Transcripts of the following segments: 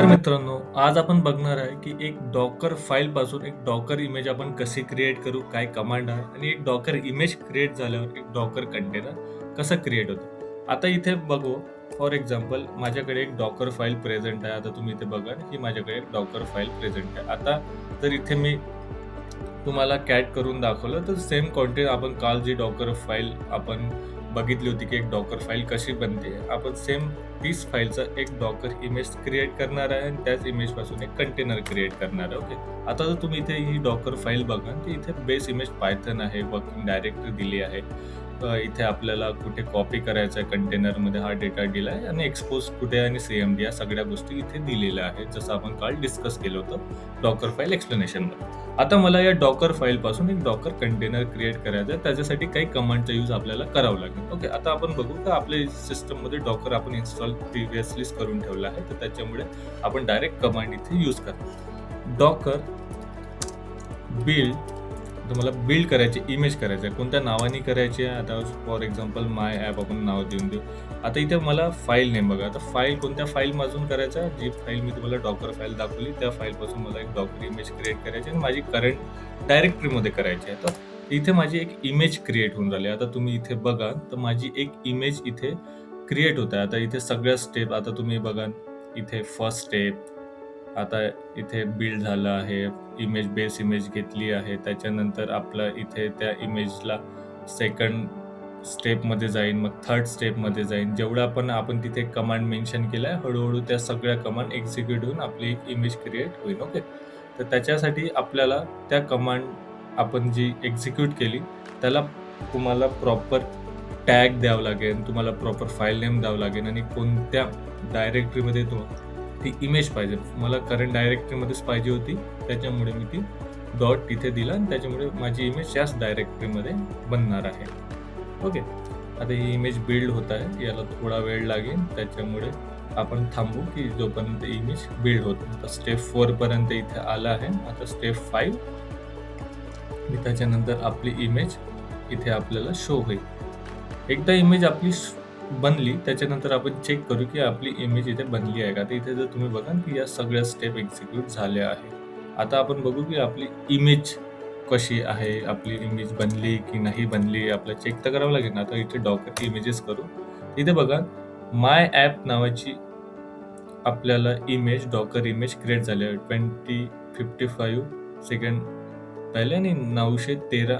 नमस्कार मित्रांनो आज आपण बघणार आहे की एक डॉकर फाईल पासून एक डॉकर इमेज आपण कशी क्रिएट करू काय कमांड आहे आणि एक डॉकर इमेज क्रिएट झाल्यावर एक डॉकर कंटेनर कसं क्रिएट होतं. आता इथे बघू फॉर एक्झाम्पल माझ्याकडे एक डॉकर फाईल प्रेझेंट आहे. आता तुम्ही इथे बघा की माझ्याकडे एक डॉकर फाईल प्रेझेंट आहे. आता जर इथे मी तुम्हाला कॅट करून दाखवलं तर सेम कॉन्टेंट आपण काल जी डॉकर फाईल आपण बघितली होती की एक डॉकर फाईल कशी बनते. आपण सेम तीच फाईलचा एक डॉकर इमेज क्रिएट करणार आहे आणि त्याच इमेजपासून एक कंटेनर क्रिएट करणार आहे. ओके आता जर तुम्ही इथे ही डॉकर फाईल बघा की इथे बेस इमेज पायथन आहे वर्किंग डायरेक्टरी दिली आहे. इथे आपल्याला कुठे कॉपी करायचं आहे कंटेनरमध्ये हा डेटा दिला आहे आणि एक्सपोज कुठे आणि सी एम डी या सगळ्या गोष्टी इथे दिलेल्या आहेत. जसं आपण काल डिस्कस केलं होतं डॉकर फाईल एक्सप्लेनेशनमध्ये आता मला या डॉकर फाईलपासून एक डॉकर कंटेनर क्रिएट करायचं आहे त्याच्यासाठी काही कमांडचा यूज आपल्याला करावं लागेल. ओके आता आपण बघू का आपल्या सिस्टममध्ये डॉकर आपण इन्स्टॉल प्रिव्हियसलीच करून ठेवला आहे. तर त्याच्यामुळे आपण डायरेक्ट कमांड इथे यूज करतो डॉकर बिल्ड तुम्हाला बिल्ड करायची इमेज करायची आहे कोणत्या नावाने करायची आहे आता फॉर एक्झाम्पल माय ॲप आपण नाव देऊन देऊ. आता इथे मला फाईल नेम बघा. आता फाईल कोणत्या फाईलमधून करायचा? जी फाईल मी तुम्हाला डॉकर फाईल दाखवली त्या फाईलपासून मला एक डॉकर इमेज क्रिएट करायची आणि माझी करंट डायरेक्टरीमध्ये करायची आहे. तर इथे माझी एक इमेज क्रिएट होऊन राहिली आता तुम्ही इथे बघा तर माझी एक इमेज इथे क्रिएट होत आहे. आता इथे सगळ्या स्टेप आता तुम्ही बघा इथे फर्स्ट स्टेप आता इथे बिल्ड झालं आहे इमेज बेस इमेज घेतली आहे. त्याच्यानंतर आपलं इथे त्या इमेजला सेकंड स्टेपमध्ये जाईन मग थर्ड स्टेपमध्ये जाईन. जेवढं पण आपण तिथे कमांड मेन्शन केलं आहे हळूहळू त्या सगळ्या कमांड एक्झिक्यूट होऊन आपली एक इमेज क्रिएट होईल ओके तर त्याच्यासाठी आपल्याला त्या कमांड आपण जी एक्झिक्यूट केली त्याला तुम्हाला प्रॉपर टॅग द्यावं लागेल तुम्हाला प्रॉपर फाईल नेम द्यावं लागेल आणि कोणत्या डायरेक्टरीमध्ये तुम्हाला ती इमेज पाहिजे. मला करंट डायरेक्टरीमध्येच पाहिजे होती. त्याच्यामुळे मी ती डॉट तिथे दिला आणि त्याच्यामुळे माझी इमेज याच डायरेक्टरीमध्ये बनणार आहे. ओके आता ही इमेज बिल्ड होत आहे. याला थोडा वेळ लागेल. त्याच्यामुळे आपण थांबू की जोपर्यंत इमेज बिल्ड होत आता स्टेप फोरपर्यंत इथे आला आहे. आता स्टेप फाईव्ह मी त्याच्यानंतर आपली इमेज इथे आपल्याला शो होईल. एकदा इमेज आपली श- बनली त्याच्यानंतर आपण चेक करू की आपली इमेज इथे बनली आहे का? तर इथे जर तुम्ही बघा की या सगळ्या स्टेप एक्झिक्यूट झाल्या आहे आता आपण बघू की आपली इमेज कशी आहे आपली इमेज बनली की नाही बनली आपलं चेक तर करावं लागेल ना. आता इथे डॉकर इमेजेस करू. इथे बघा माय ॲप नावाची आपल्याला इमेज डॉकर इमेज क्रिएट झाली आहे. ट्वेंटी फिफ्टी फाईव्ह सेकंड पहिले आणि नऊशे तेरा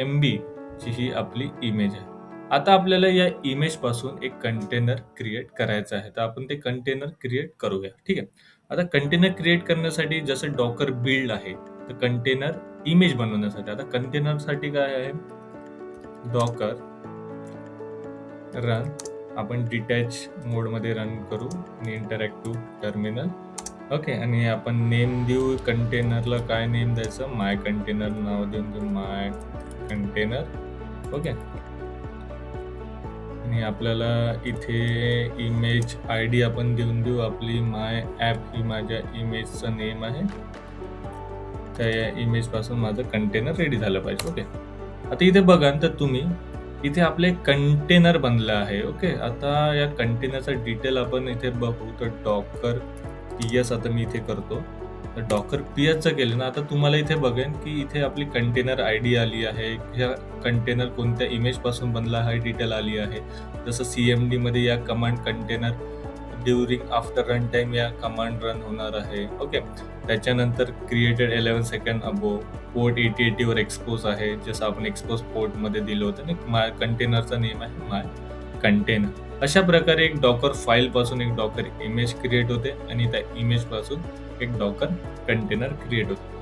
एम बीची ही आपली इमेज आहे. आता आपल्याला या इमेजपासून एक कंटेनर क्रिएट करायचं आहे. तर आपण ते कंटेनर क्रिएट करूया. ठीक आहे? आता कंटेनर क्रिएट करण्यासाठी जसं डॉकर बिल्ड आहे तर कंटेनर इमेज बनवण्यासाठी. आता कंटेनरसाठी काय आहे? डॉकर रन आपण डिटॅच मोडमध्ये रन करू. आणि इंटरॅक्टिव्ह टर्मिनल ओके आणि आपण नेम देऊ. कंटेनरला काय नेम द्यायचं? माय कंटेनर नाव देऊन देऊ. माय कंटेनर ओके आणि आपल्याला इथे इमेज आय डी आपण देऊन देऊ. आपली माय ॲप ही माझ्या इमेजचं नेम आहे. त्या या इमेजपासून माझं कंटेनर रेडी झालं पाहिजे ओके आता इथे बघा तर तुम्ही इथे आपले कंटेनर बनलं आहे ओके आता या कंटेनरचा डिटेल आपण इथे बघू तर डॉकर पी एस आता मी इथे करतो. तर डॉकर पी केलं ना आता तुम्हाला इथे बघेन की इथे आपली कंटेनर आय डी आली आहे ह्या कंटेनर कोणत्या इमेजपासून बनला हा डिटेल आली आहे. जसं सी एममध्ये या command container during after run time या कमांड रन होणार आहे. ओके. त्याच्यानंतर created eleven second ago port eighty एटीवर expose आहे जसं आपण एक्सपोज पोर्टमध्ये दिलं होतं ना माय कंटेनरचा नेम आहे माय कंटेनर. अशा प्रकारे एक डॉकर फाईलपासून एक डॉकर इमेज क्रिएट होते आणि त्या इमेजपासून एक डॉकर कंटेनर क्रिएट होतो